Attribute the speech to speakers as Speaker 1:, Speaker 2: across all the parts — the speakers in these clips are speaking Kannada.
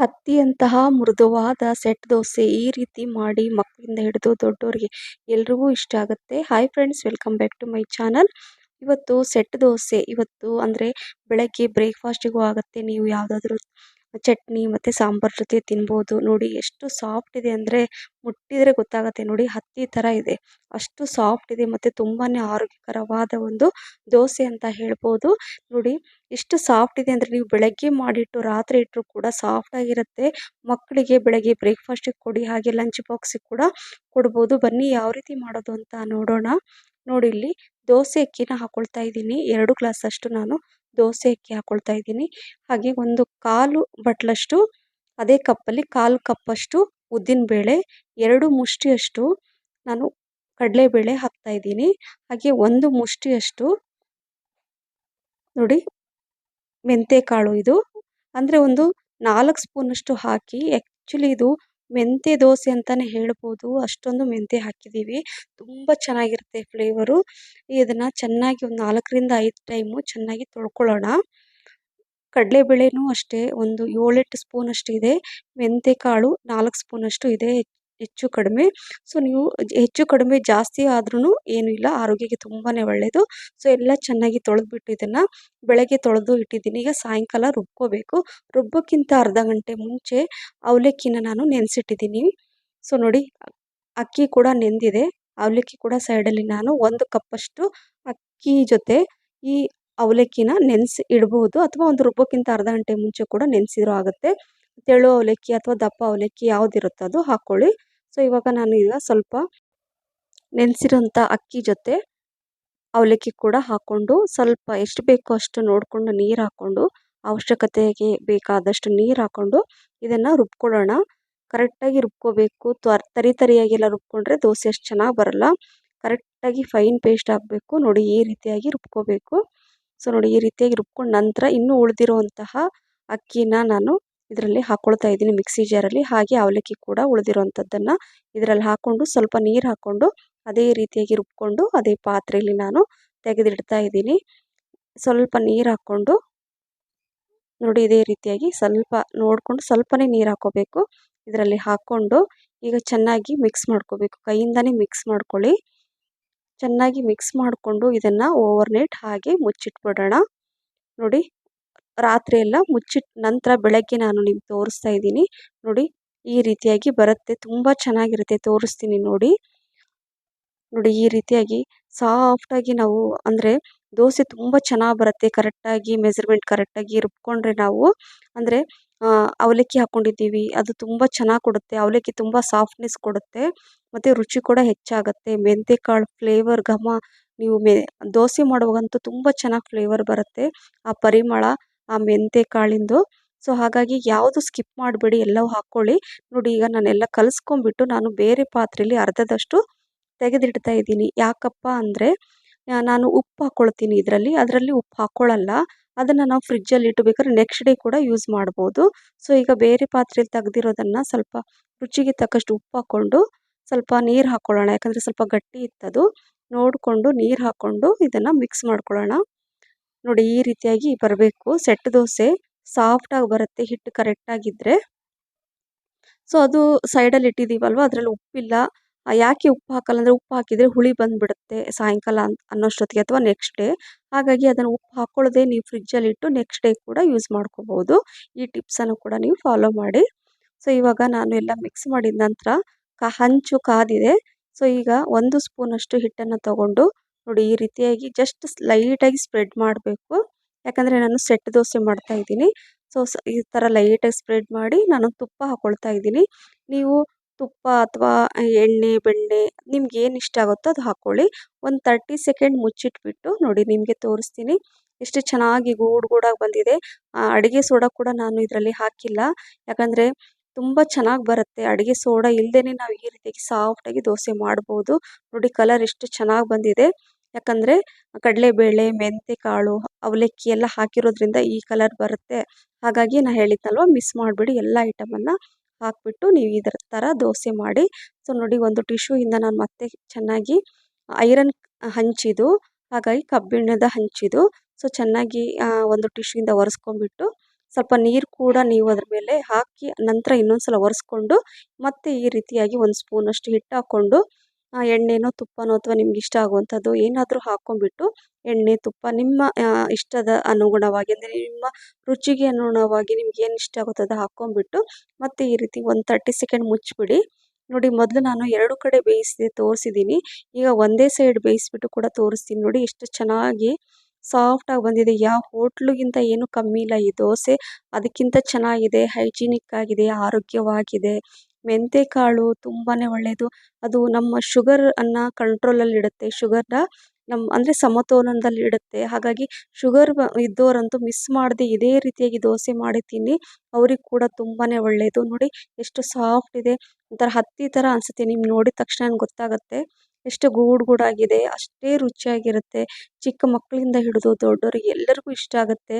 Speaker 1: ಹತ್ತಿಯಂತಹ ಮೃದುವಾದ ಸೆಟ್ ದೋಸೆ ಈ ರೀತಿ ಮಾಡಿ ಮಕ್ಕಳಿಂದ ಹಿಡಿದು ದೊಡ್ಡವರಿಗೆ ಎಲ್ರಿಗೂ ಇಷ್ಟ ಆಗುತ್ತೆ. Hi friends welcome back to my channel ಇವತ್ತು ಸೆಟ್ ದೋಸೆ, ಇವತ್ತು ಅಂದರೆ ಬೆಳಗ್ಗೆ ಬ್ರೇಕ್ಫಾಸ್ಟಿಗೂ ಆಗುತ್ತೆ. ನೀವು ಯಾವುದಾದ್ರೂ ಚಟ್ನಿ ಮತ್ತು ಸಾಂಬಾರ್ ಜೊತೆ ತಿನ್ಬೋದು. ನೋಡಿ ಎಷ್ಟು ಸಾಫ್ಟ್ ಇದೆ ಅಂದರೆ ಮುಟ್ಟಿದರೆ ಗೊತ್ತಾಗುತ್ತೆ. ನೋಡಿ ಹತ್ತಿ ಥರ ಇದೆ. ಅಷ್ಟು ಸಾಫ್ಟ್ ಇದೆ ಮತ್ತು ತುಂಬಾ ಆರೋಗ್ಯಕರವಾದ ಒಂದು ದೋಸೆ ಅಂತ ಹೇಳ್ಬೋದು. ನೋಡಿ ಎಷ್ಟು ಸಾಫ್ಟ್ ಇದೆ ಅಂದರೆ ನೀವು ಬೆಳಗ್ಗೆ ಮಾಡಿಟ್ಟು ರಾತ್ರಿ ಇಟ್ಟರೂ ಕೂಡ ಸಾಫ್ಟ್ ಆಗಿರುತ್ತೆ. ಮಕ್ಕಳಿಗೆ ಬೆಳಗ್ಗೆ ಬ್ರೇಕ್ಫಾಸ್ಟಿಗೆ ಕೊಡಿ, ಹಾಗೆ ಲಂಚ್ ಬಾಕ್ಸಿಗೆ ಕೂಡ ಕೊಡ್ಬೋದು. ಬನ್ನಿ ಯಾವ ರೀತಿ ಮಾಡೋದು ಅಂತ ನೋಡೋಣ. ನೋಡಿ ಇಲ್ಲಿ ದೋಸೆ ಅಕ್ಕಿನ ಹಾಕೊಳ್ತಾ ಇದ್ದೀನಿ. ಎರಡು ಗ್ಲಾಸ್ ಅಷ್ಟು ನಾನು ದೋಸೆ ಅಕ್ಕಿ ಹಾಕೊಳ್ತಾ ಇದ್ದೀನಿ. ಹಾಗೆ ಒಂದು ಕಾಲು ಬಟ್ಲಷ್ಟು, ಅದೇ ಕಪ್ಪಲ್ಲಿ ಕಾಲು ಕಪ್ಪಷ್ಟು ಉದ್ದಿನಬೇಳೆ, ಎರಡು ಮುಷ್ಟಿಯಷ್ಟು ನಾನು ಕಡಲೆಬೇಳೆ ಹಾಕ್ತಾ ಇದ್ದೀನಿ. ಹಾಗೆ ಒಂದು ಮುಷ್ಟಿಯಷ್ಟು ನೋಡಿ ಮೆಂತ್ಯಕಾಳು ಇದು. ಅಂದರೆ ಒಂದು ನಾಲ್ಕು ಸ್ಪೂನಷ್ಟು ಹಾಕಿ ಆ್ಯಕ್ಚುಲಿ ಇದು ಮೆಂತ್ಯ ದೋಸೆ ಅಂತಲೇ ಹೇಳ್ಬೋದು. ಅಷ್ಟೊಂದು ಮೆಂತ್ಯ ಹಾಕಿದ್ದೀವಿ ತುಂಬ ಚೆನ್ನಾಗಿರುತ್ತೆ ಫ್ಲೇವರು ಇದನ್ನು ಚೆನ್ನಾಗಿ ಒಂದು ನಾಲ್ಕರಿಂದ ಐದು ಟೈಮು ಚೆನ್ನಾಗಿ ತೊಳ್ಕೊಳ್ಳೋಣ. ಕಡಲೆಬೇಳೆನೂ ಅಷ್ಟೇ, ಒಂದು ಏಳೆಂಟು ಸ್ಪೂನಷ್ಟು ಇದೆ ಮೆಂತ್ಯಕಾಳು ನಾಲ್ಕು ಸ್ಪೂನಷ್ಟು ಇದೆ. ಹೆಚ್ಚು ಕಡಿಮೆ. ಸೊ ನೀವು ಹೆಚ್ಚು ಕಡಿಮೆ ಜಾಸ್ತಿ ಆದ್ರೂ ಏನು ಇಲ್ಲ. ಆರೋಗ್ಯಕ್ಕೆ ತುಂಬಾ ಒಳ್ಳೆಯದು ಸೊ ಎಲ್ಲ ಚೆನ್ನಾಗಿ ತೊಳೆದ್ಬಿಟ್ಟು ಇದನ್ನು ಬೆಳಗ್ಗೆ ತೊಳೆದು ಇಟ್ಟಿದ್ದೀನಿ. ಈಗ ಸಾಯಂಕಾಲ ರುಬ್ಕೋಬೇಕು. ರುಬ್ಬೋಕ್ಕಿಂತ ಅರ್ಧ ಗಂಟೆ ಮುಂಚೆ ಅವಲಕ್ಕಿನ ನಾನು ನೆನೆಸಿಟ್ಟಿದ್ದೀನಿ. ಸೊ ನೋಡಿ, ಅಕ್ಕಿ ಕೂಡ ನೆಂದಿದೆ. ಅವಲಕ್ಕಿ ಕೂಡ ಸೈಡಲ್ಲಿ ನಾನು ಒಂದು ಕಪ್ಪಷ್ಟು ಅಕ್ಕಿ ಜೊತೆ ಈ ಅವಲಕ್ಕಿನ ನೆನೆಸಿ ಇಡಬಹುದು ಅಥವಾ ಒಂದು ರುಬ್ಬೋಕ್ಕಿಂತ ಅರ್ಧ ಗಂಟೆ ಮುಂಚೆ ಕೂಡ ನೆನೆಸಿದ್ರು ಆಗುತ್ತೆ. ತೆಳು ಅವಲಕ್ಕಿ ಅಥವಾ ದಪ್ಪ ಅವಲಕ್ಕಿ ಯಾವುದಿರುತ್ತೋ ಅದು ಹಾಕ್ಕೊಳ್ಳಿ. ಸೊ ಇವಾಗ ನಾನು ಈಗ ಸ್ವಲ್ಪ ನೆನೆಸಿರೋಂಥ ಅಕ್ಕಿ ಜೊತೆ ಅವಲಕ್ಕಿ ಕೂಡ ಹಾಕ್ಕೊಂಡು ಸ್ವಲ್ಪ ಎಷ್ಟು ಬೇಕೋ ಅಷ್ಟು ನೋಡಿಕೊಂಡು ನೀರು ಹಾಕ್ಕೊಂಡು ಅವಶ್ಯಕತೆಗೆ ಬೇಕಾದಷ್ಟು ನೀರು ಹಾಕ್ಕೊಂಡು ಇದನ್ನು ರುಬ್ಕೊಳ್ಳೋಣ. ಕರೆಕ್ಟಾಗಿ ರುಬ್ಕೋಬೇಕು. ತ್ವರ್ ತರಿ ತರಿಯಾಗೆಲ್ಲ ರುಬ್ಕೊಂಡ್ರೆ ದೋಸೆ ಅಷ್ಟು ಚೆನ್ನಾಗಿ ಬರಲ್ಲ. ಕರೆಕ್ಟಾಗಿ ಫೈನ್ ಪೇಸ್ಟ್ ಹಾಕಬೇಕು. ನೋಡಿ ಈ ರೀತಿಯಾಗಿ ರುಬ್ಕೋಬೇಕು. ಸೊ ನೋಡಿ ಈ ರೀತಿಯಾಗಿ ರುಬ್ಕೊಂಡು ನಂತರ ಇನ್ನೂ ಉಳಿದಿರುವಂತಹ ಅಕ್ಕಿನ ನಾನು ಇದರಲ್ಲಿ ಹಾಕ್ಕೊಳ್ತಾ ಇದ್ದೀನಿ ಮಿಕ್ಸಿ ಜಾರಲ್ಲಿ ಹಾಗೆ ಅವಲಕ್ಕಿ ಕೂಡ ಉಳಿದಿರೋವಂಥದ್ದನ್ನು ಇದರಲ್ಲಿ ಹಾಕ್ಕೊಂಡು ಸ್ವಲ್ಪ ನೀರು ಹಾಕ್ಕೊಂಡು ಅದೇ ರೀತಿಯಾಗಿ ರುಬ್ಕೊಂಡು ಅದೇ ಪಾತ್ರೆಯಲ್ಲಿ ನಾನು ತೆಗೆದಿಡ್ತಾ ಇದ್ದೀನಿ. ಸ್ವಲ್ಪ ನೀರು ಹಾಕ್ಕೊಂಡು ನೋಡಿ ಇದೇ ರೀತಿಯಾಗಿ ಸ್ವಲ್ಪ ನೋಡಿಕೊಂಡು ಸ್ವಲ್ಪನೇ ನೀರು ಹಾಕೋಬೇಕು. ಇದರಲ್ಲಿ ಹಾಕ್ಕೊಂಡು ಈಗ ಚೆನ್ನಾಗಿ ಮಿಕ್ಸ್ ಮಾಡ್ಕೋಬೇಕು. ಕೈಯಿಂದನೇ ಮಿಕ್ಸ್ ಮಾಡ್ಕೊಳ್ಳಿ. ಚೆನ್ನಾಗಿ ಮಿಕ್ಸ್ ಮಾಡಿಕೊಂಡು ಇದನ್ನು ಓವರ್ ನೈಟ್ ಹಾಗೆ ಮುಚ್ಚಿಟ್ಬಿಡೋಣ. ನೋಡಿ ರಾತ್ರಿ ಎಲ್ಲ ಮುಚ್ಚಿಟ್ಟ ನಂತರ ಬೆಳಗ್ಗೆ ನಾನು ನಿಮ್ಗೆ ತೋರಿಸ್ತಾ ಇದ್ದೀನಿ. ನೋಡಿ, ಈ ರೀತಿಯಾಗಿ ಬರುತ್ತೆ. ತುಂಬ ಚೆನ್ನಾಗಿರುತ್ತೆ. ತೋರಿಸ್ತೀನಿ ನೋಡಿ. ನೋಡಿ, ಈ ರೀತಿಯಾಗಿ ಸಾಫ್ಟಾಗಿ ನಾವು ಅಂದರೆ ದೋಸೆ ತುಂಬ ಚೆನ್ನಾಗಿ ಬರುತ್ತೆ. ಕರೆಕ್ಟಾಗಿ ಮೆಸರ್ಮೆಂಟ್ ಕರೆಕ್ಟಾಗಿ ರುಬ್ಕೊಂಡ್ರೆ ನಾವು ಅಂದರೆ ಅವಲಕ್ಕಿ ಹಾಕ್ಕೊಂಡಿದ್ದೀವಿ ಅದು ತುಂಬ ಚೆನ್ನಾಗಿ ಕೊಡುತ್ತೆ. ಅವಲಕ್ಕಿ ತುಂಬ ಸಾಫ್ಟ್ನೆಸ್ ಕೊಡುತ್ತೆ. ಮತ್ತು ರುಚಿ ಕೂಡ ಹೆಚ್ಚಾಗುತ್ತೆ. ಮೆಂತೆಕಾಳು ಫ್ಲೇವರ್ ಘಮ, ನೀವು ಮೆ, ದೋಸೆ ಮಾಡುವಾಗಂತೂ ತುಂಬ ಚೆನ್ನಾಗಿ ಫ್ಲೇವರ್ ಬರುತ್ತೆ. ಆ ಪರಿಮಳ ಆ ಮೆಂತೆ ಕಾಳಿಂದು. ಸೊ ಹಾಗಾಗಿ ಯಾವುದು ಸ್ಕಿಪ್ ಮಾಡಬೇಡಿ, ಎಲ್ಲವೂ ಹಾಕ್ಕೊಳ್ಳಿ. ನೋಡಿ, ಈಗ ನಾನೆಲ್ಲ ಕಲಿಸ್ಕೊಂಬಿಟ್ಟು ನಾನು ಬೇರೆ ಪಾತ್ರೆಯಲ್ಲಿ ಅರ್ಧದಷ್ಟು ತೆಗೆದಿಡ್ತಾ ಇದ್ದೀನಿ. ಯಾಕಪ್ಪ ಅಂದರೆ ನಾನು ಉಪ್ಪು ಹಾಕ್ಕೊಳ್ತೀನಿ ಇದರಲ್ಲಿ. ಅದರಲ್ಲಿ ಉಪ್ಪು ಹಾಕ್ಕೊಳ್ಳಲ್ಲ ಅದನ್ನು ನಾವು ಫ್ರಿಜ್ಜಲ್ಲಿ ಇಟ್ಟುಬೇಕಾದ್ರೆ ನೆಕ್ಸ್ಟ್ ಡೇ ಕೂಡ ಯೂಸ್ ಮಾಡ್ಬೋದು. ಸೊ ಈಗ ಬೇರೆ ಪಾತ್ರೆಯಲ್ಲಿ ತೆಗೆದಿರೋದನ್ನು ಸ್ವಲ್ಪ ರುಚಿಗೆ ತಕ್ಕಷ್ಟು ಉಪ್ಪು ಹಾಕ್ಕೊಂಡು ಸ್ವಲ್ಪ ನೀರು ಹಾಕ್ಕೊಳ್ಳೋಣ. ಯಾಕಂದರೆ ಸ್ವಲ್ಪ ಗಟ್ಟಿ ಇತ್ತದು. ನೋಡಿಕೊಂಡು ನೀರು ಹಾಕ್ಕೊಂಡು ಇದನ್ನು ಮಿಕ್ಸ್ ಮಾಡ್ಕೊಳ್ಳೋಣ. ನೋಡಿ ಈ ರೀತಿಯಾಗಿ ಬರಬೇಕು. ಸೆಟ್ ದೋಸೆ ಸಾಫ್ಟಾಗಿ ಬರುತ್ತೆ, ಹಿಟ್ಟು ಕರೆಕ್ಟಾಗಿದ್ದರೆ ಸೊ ಅದು ಸೈಡಲ್ಲಿ ಇಟ್ಟಿದ್ದೀವಲ್ವ? ಅದರಲ್ಲಿ ಉಪ್ಪಿಲ್ಲ. ಯಾಕೆ ಉಪ್ಪು ಹಾಕಲ್ಲ ಅಂದರೆ ಉಪ್ಪು ಹಾಕಿದರೆ ಹುಳಿ ಬಂದುಬಿಡುತ್ತೆ ಸಾಯಂಕಾಲ ಅನ್ನೋಷ್ಟೊತ್ತಿಗೆ ಅಥವಾ ನೆಕ್ಸ್ಟ್ ಡೇ ಹಾಗಾಗಿ ಅದನ್ನು ಉಪ್ಪು ಹಾಕೊಳ್ಳದೆ ನೀವು ಫ್ರಿಜ್ಜಲ್ಲಿ ಇಟ್ಟು ನೆಕ್ಸ್ಟ್ ಡೇ ಕೂಡ ಯೂಸ್ ಮಾಡ್ಕೋಬೋದು ಈ ಟಿಪ್ಸನ್ನು ಕೂಡ ನೀವು ಫಾಲೋ ಮಾಡಿ. ಸೊ ಇವಾಗ ನಾನು ಎಲ್ಲ ಮಿಕ್ಸ್ ಮಾಡಿದ ನಂತರ ಕ, ಹಂಚು ಕಾದಿದೆ. ಸೊ ಈಗ ಒಂದು ಸ್ಪೂನಷ್ಟು ಹಿಟ್ಟನ್ನು ತಗೊಂಡು ನೋಡಿ ಈ ರೀತಿಯಾಗಿ ಜಸ್ಟ್ ಲೈಟಾಗಿ ಸ್ಪ್ರೆಡ್ ಮಾಡಬೇಕು. ಯಾಕಂದರೆ ನಾನು ಸೆಟ್ ದೋಸೆ ಮಾಡ್ತಾ ಇದ್ದೀನಿ. ಸೊ ಈ ಥರ ಲೈಟಾಗಿ ಸ್ಪ್ರೆಡ್ ಮಾಡಿ ನಾನು ತುಪ್ಪ ಹಾಕ್ಕೊಳ್ತಾ ಇದ್ದೀನಿ. ನೀವು ತುಪ್ಪ ಅಥವಾ ಎಣ್ಣೆ, ಬೆಣ್ಣೆ ನಿಮ್ಗೆ ಏನು ಇಷ್ಟ ಆಗುತ್ತೋ ಅದು ಹಾಕ್ಕೊಳ್ಳಿ ಒಂದು ತರ್ಟಿ ಸೆಕೆಂಡ್ ಮುಚ್ಚಿಟ್ಬಿಟ್ಟು ನೋಡಿ ನಿಮಗೆ ತೋರಿಸ್ತೀನಿ. ಎಷ್ಟು ಚೆನ್ನಾಗಿ ಗೂಡು ಗೂಡಾಗಿ ಬಂದಿದೆ. ಅಡುಗೆ ಸೋಡಾ ಕೂಡ ನಾನು ಇದರಲ್ಲಿ ಹಾಕಿಲ್ಲ. ಯಾಕಂದರೆ ತುಂಬ ಚೆನ್ನಾಗಿ ಬರುತ್ತೆ. ಅಡುಗೆ ಸೋಡಾ ಇಲ್ಲದೇ ನಾವು ಈ ರೀತಿಯಾಗಿ ಸಾಫ್ಟಾಗಿ ದೋಸೆ ಮಾಡ್ಬೋದು. ನೋಡಿ ಕಲರ್ ಎಷ್ಟು ಚೆನ್ನಾಗಿ ಬಂದಿದೆ. ಯಾಕಂದರೆ ಕಡಲೆಬೇಳೆ ಕಾಳು ಅವಲಕ್ಕಿ ಎಲ್ಲ ಹಾಕಿರೋದ್ರಿಂದ ಈ ಕಲರ್ ಬರುತ್ತೆ. ಹಾಗಾಗಿ ನಾ ಹೇಳಿದ್ನಲ್ವ ಮಿಸ್ ಮಾಡಬೇಡಿ ಎಲ್ಲ ಐಟಮನ್ನು ಹಾಕಿಬಿಟ್ಟು ನೀವು ಇದರ ಥರ ದೋಸೆ ಮಾಡಿ. ಸೊ ನೋಡಿ ಒಂದು ಟಿಶ್ಯೂಯಿಂದ ನಾನು ಮತ್ತೆ ಚೆನ್ನಾಗಿ ಐರನ್ ಹಂಚಿದು ಹಾಗಾಗಿ ಕಬ್ಬಿಣದ ಹಂಚಿದು ಸೊ ಚೆನ್ನಾಗಿ ಒಂದು ಟಿಶ್ಯೂಯಿಂದ ಒರೆಸ್ಕೊಂಡ್ಬಿಟ್ಟು ಸ್ವಲ್ಪ ನೀರು ಕೂಡ ನೀವು ಅದ್ರ ಮೇಲೆ ಹಾಕಿ ನಂತರ ಇನ್ನೊಂದು ಸಲ ಒರೆಸ್ಕೊಂಡು ಮತ್ತೆ ಈ ರೀತಿಯಾಗಿ ಒಂದು ಸ್ಪೂನಷ್ಟು ಹಿಟ್ಟು ಹಾಕ್ಕೊಂಡು ಎಣ್ಣೆನೋ, ತುಪ್ಪನೋ ಅಥವಾ ನಿಮ್ಗೆ ಇಷ್ಟ ಆಗುವಂಥದ್ದು ಏನಾದರೂ ಹಾಕ್ಕೊಂಬಿಟ್ಟು ಎಣ್ಣೆ, ತುಪ್ಪ ನಿಮ್ಮ ಇಷ್ಟದ ಅನುಗುಣವಾಗಿ ಅಂದರೆ ನಿಮ್ಮ ರುಚಿಗೆ ಅನುಗುಣವಾಗಿ ನಿಮ್ಗೆ ಏನು ಇಷ್ಟ ಆಗುತ್ತೋ ಅದು ಹಾಕ್ಕೊಂಡ್ಬಿಟ್ಟು ಮತ್ತೆ ಈ ರೀತಿ ಒಂದು ತರ್ಟಿ ಸೆಕೆಂಡ್ ಮುಚ್ಚಿಬಿಡಿ. ನೋಡಿ ಮೊದಲು ನಾನು ಎರಡು ಕಡೆ ಬೇಯಿಸಿ ತೋರಿಸಿದ್ದೀನಿ ಈಗ ಒಂದೇ ಸೈಡ್ ಬೇಯಿಸ್ಬಿಟ್ಟು ಕೂಡ ತೋರಿಸ್ತೀನಿ. ನೋಡಿ ಎಷ್ಟು ಚೆನ್ನಾಗಿ ಸಾಫ್ಟಾಗಿ ಬಂದಿದೆ. ಯಾವ ಹೋಟ್ಲುಗಿಂತ ಏನು ಕಮ್ಮಿ ಇಲ್ಲ. ಈ ದೋಸೆ ಅದಕ್ಕಿಂತ ಚೆನ್ನಾಗಿದೆ, ಹೈಜಿನಿಕ್ ಆಗಿದೆ, ಆರೋಗ್ಯವಾಗಿದೆ. ಮೆಂತೆಕಾಳು ತುಂಬಾ ಒಳ್ಳೆಯದು ಅದು ನಮ್ಮ ಶುಗರನ್ನು ಕಂಟ್ರೋಲಲ್ಲಿ ಇಡುತ್ತೆ. ಶುಗರ್ನ ನಮ್ಮ ಅಂದರೆ ಸಮತೋಲನದಲ್ಲಿ ಇಡುತ್ತೆ. ಹಾಗಾಗಿ ಶುಗರ್ ಇದ್ದೋರಂತೂ ಮಿಸ್ ಮಾಡದೆ ಇದೇ ರೀತಿಯಾಗಿ ದೋಸೆ ಮಾಡಿ ತಿನ್ನಿ. ಅವ್ರಿಗೆ ಕೂಡ ತುಂಬಾ ಒಳ್ಳೆಯದು ನೋಡಿ ಎಷ್ಟು ಸಾಫ್ಟ್ ಇದೆ. ಒಂಥರ ಹತ್ತಿ ಥರ ಅನಿಸುತ್ತೆ. ನಿಮ್ಗೆ ನೋಡಿದ ತಕ್ಷಣ ಗೊತ್ತಾಗುತ್ತೆ. ಎಷ್ಟು ಗೂಡು ಗೂಡಾಗಿದೆ ಅಷ್ಟೇ ರುಚಿಯಾಗಿರುತ್ತೆ. ಚಿಕ್ಕ ಮಕ್ಕಳಿಂದ ಹಿಡಿದು ದೊಡ್ಡವರಿಗೆ ಎಲ್ಲರಿಗೂ ಇಷ್ಟ ಆಗುತ್ತೆ.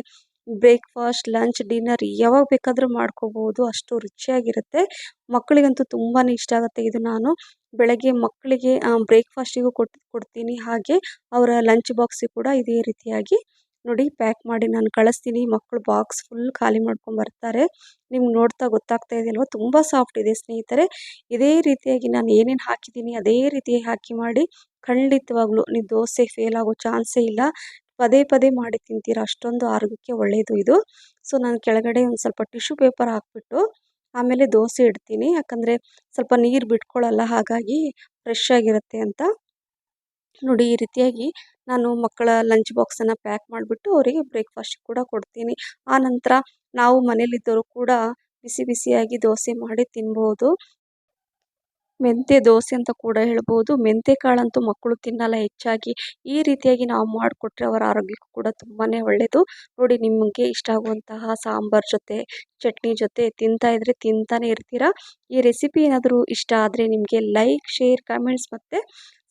Speaker 1: ಬ್ರೇಕ್ಫಾಸ್ಟ್, ಲಂಚ್, ಡಿನ್ನರ್ ಯಾವಾಗ ಬೇಕಾದರೂ ಮಾಡ್ಕೋಬೋದು. ಅಷ್ಟು ರುಚಿಯಾಗಿರುತ್ತೆ. ಮಕ್ಕಳಿಗಂತೂ ತುಂಬಾ ಇಷ್ಟ ಆಗುತ್ತೆ. ಇದು ನಾನು ಬೆಳಗ್ಗೆ ಮಕ್ಕಳಿಗೆ ಬ್ರೇಕ್ಫಾಸ್ಟಿಗೂ ಕೊಟ್ಟು ಕೊಡ್ತೀನಿ. ಹಾಗೆ ಅವರ ಲಂಚ್ ಬಾಕ್ಸಿಗೆ ಕೂಡ ಇದೇ ರೀತಿಯಾಗಿ ನೋಡಿ ಪ್ಯಾಕ್ ಮಾಡಿ ನಾನು ಕಳಿಸ್ತೀನಿ. ಮಕ್ಕಳು ಬಾಕ್ಸ್ ಫುಲ್ ಖಾಲಿ ಮಾಡ್ಕೊಂಡು ಬರ್ತಾರೆ. ನಿಮ್ಗೆ ನೋಡ್ತಾ ಗೊತ್ತಾಗ್ತಾ ಅಲ್ವಾ ತುಂಬ ಸಾಫ್ಟ್ ಇದೆ ಸ್ನೇಹಿತರೆ. ಇದೇ ರೀತಿಯಾಗಿ ನಾನು ಏನೇನು ಹಾಕಿದ್ದೀನಿ, ಅದೇ ರೀತಿ ಹಾಕಿ ಮಾಡಿ ಖಂಡಿತವಾಗ್ಲೂ ನೀವು ದೋಸೆ ಫೇಲ್ ಆಗೋ ಚಾನ್ಸೇ ಇಲ್ಲ. ಪದೇ ಪದೇ ಮಾಡಿ ತಿಂತೀರ? ಅಷ್ಟೊಂದು ಆರೋಗ್ಯಕ್ಕೆ ಒಳ್ಳೆಯದು ಇದು. ಸೊ ನಾನು ಕೆಳಗಡೆ ಒಂದು ಸ್ವಲ್ಪ ಟಿಶ್ಯೂ ಪೇಪರ್ ಹಾಕ್ಬಿಟ್ಟು, ಆಮೇಲೆ ದೋಸೆ ಇಡ್ತೀನಿ. ಯಾಕಂದರೆ ಸ್ವಲ್ಪ ನೀರು ಬಿಟ್ಕೊಳ್ಳಲ್ಲ ಹಾಗಾಗಿ ಫ್ರೆಶ್ ಆಗಿರುತ್ತೆ ಅಂತ. ನೋಡಿ, ಈ ರೀತಿಯಾಗಿ ನಾನು ಮಕ್ಕಳ ಲಂಚ್ ಬಾಕ್ಸನ್ನು ಪ್ಯಾಕ್ ಮಾಡಿಬಿಟ್ಟು ಅವರಿಗೆ ಬ್ರೇಕ್ಫಾಸ್ಟ್ ಕೂಡ ಕೊಡ್ತೀನಿ. ಆ ನಂತರ ನಾವು ಮನೇಲಿದ್ದವರು ಕೂಡ ಬಿಸಿ ಬಿಸಿಯಾಗಿ ದೋಸೆ ಮಾಡಿ ತಿನ್ಬೋದು. ಮೆಂತ್ಯ ದೋಸೆ ಅಂತ ಕೂಡ ಹೇಳ್ಬೋದು. ಮೆಂತ್ಯ ಕಾಳಂತೂ ಮಕ್ಕಳು ತಿನ್ನಲ್ಲ ಹೆಚ್ಚಾಗಿ. ಈ ರೀತಿಯಾಗಿ ನಾವು ಮಾಡಿಕೊಟ್ರೆ ಅವರ ಆರೋಗ್ಯಕ್ಕೂ ಕೂಡ ತುಂಬಾ ಒಳ್ಳೆಯದು ನೋಡಿ, ನಿಮಗೆ ಇಷ್ಟ ಆಗುವಂತಹ ಸಾಂಬಾರು ಜೊತೆ, ಚಟ್ನಿ ಜೊತೆ ತಿಂತಾ ಇದ್ದರೆ ತಿಂತಾನೆ ಇರ್ತೀರಾ? ಈ ರೆಸಿಪಿ ಏನಾದರೂ ಇಷ್ಟ ಆದರೆ ನಿಮಗೆ ಲೈಕ್, ಶೇರ್, ಕಮೆಂಟ್ಸ್ ಮತ್ತು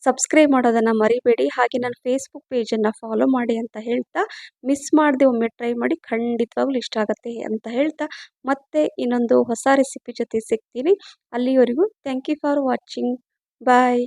Speaker 1: ಸಬ್ಸ್ಕ್ರೈಬ್ ಮಾಡೋದನ್ನು ಮರಿಬೇಡಿ. ಹಾಗೆ ನನ್ನ ಫೇಸ್ಬುಕ್ ಪೇಜನ್ನು ಫಾಲೋ ಮಾಡಿ ಅಂತ ಹೇಳ್ತಾ ಮಿಸ್ ಮಾಡದೆ ಒಮ್ಮೆ ಟ್ರೈ ಮಾಡಿ ಖಂಡಿತವಾಗ್ಲೂ ಇಷ್ಟ ಆಗುತ್ತೆ ಅಂತ ಹೇಳ್ತಾ, ಮತ್ತೆ ಇನ್ನೊಂದು ಹೊಸ ರೆಸಿಪಿ ಜೊತೆ ಸಿಗ್ತೀನಿ. ಅಲ್ಲಿವರೆಗೂ thank you for watching bye